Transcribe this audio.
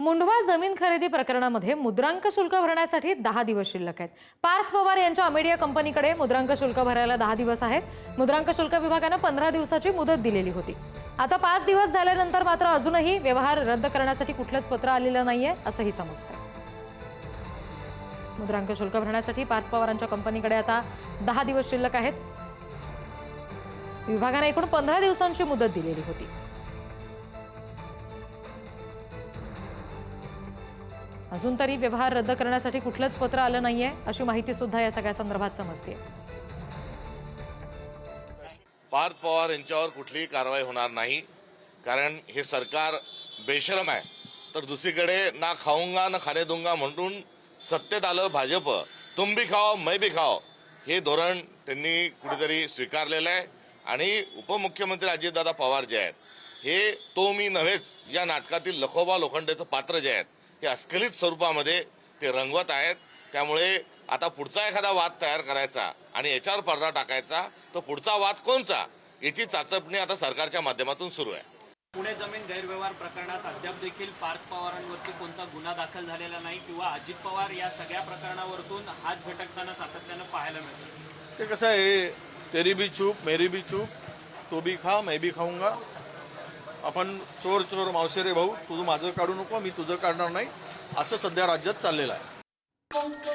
मुंढवा जमीन खरेदी प्रकरणामध्ये मुद्रांक शुल्क भरण्यासाठी दहा दिवस शिल्लक आहेत. पार्थ पवार यांच्या अमेडिया कंपनीकडे मुद्रांक शुल्क भरायला दहा दिवस आहेत. मुद्रांक शुल्क विभागानं पंधरा दिवसाची मुदत दिलेली होती. आता पाच दिवस झाल्यानंतर मात्र अजूनही व्यवहार रद्द करण्यासाठी कुठलंच पत्र आलेलं नाहीये असंही समजतं मुद्रांक शुल्क भरण्यासाठी पार्थ पवारांच्या कंपनीकडे आता दहा दिवस शिल्लक आहेत. विभागाने एकूण पंधरा दिवसांची मुदत दिलेली होती. अजून तरी व्यवहार रद्द करण्यासाठी कुठलंच पत्र आलं नाहीये अशी माहिती सुद्धा या सगळ्या संदर्भात समजते पार्थ पवार यांच्यावर कुठलीही कारवाई होणार नाही कारण हे सरकार बेशरम आहे. तर दुसरीकडे ना खाऊंगा ना खाणे दुंगा म्हणून सत्तेत आलं भाजप तुम भी खाओ मै भी खाओ हे धोरण त्यांनी कुठेतरी स्वीकारलेलं आहे. आणि उपमुख्यमंत्री अजितदादा पवार जे आहेत हे तो मी नव्हेच या नाटकातील लखोबा लोखंडेचं पात्र जे आहेत हे अस्खलित स्वरूपामध्ये ते रंगवत आहेत. त्यामुळे आता पुढचा एखादा वाद तयार करायचा आणि याच्यावर पडदा टाकायचा तर पुढचा वाद कोणचा याची चाचपणी आता सरकारच्या माध्यमातून सुरू आहे. पुणे जमीन गैरव्यवहार प्रकरणात अद्याप देखील पार्थ पवारांवरती कोणता गुन्हा दाखल झालेला नाही किंवा अजित पवार या सगळ्या प्रकरणावरतून हात झटकताना सातत्यानं पाहायला मिळतं. ते कसं आहे तेरी भी चूप मेरी भी चूप तो भी खा मैं भी खाऊंगा. आपण चोर चोर मावशेरे भाऊ तुझं माझं काढू नको मी तुझं काढणार नाही. असं सध्या राज्यात चाललेलं आहे.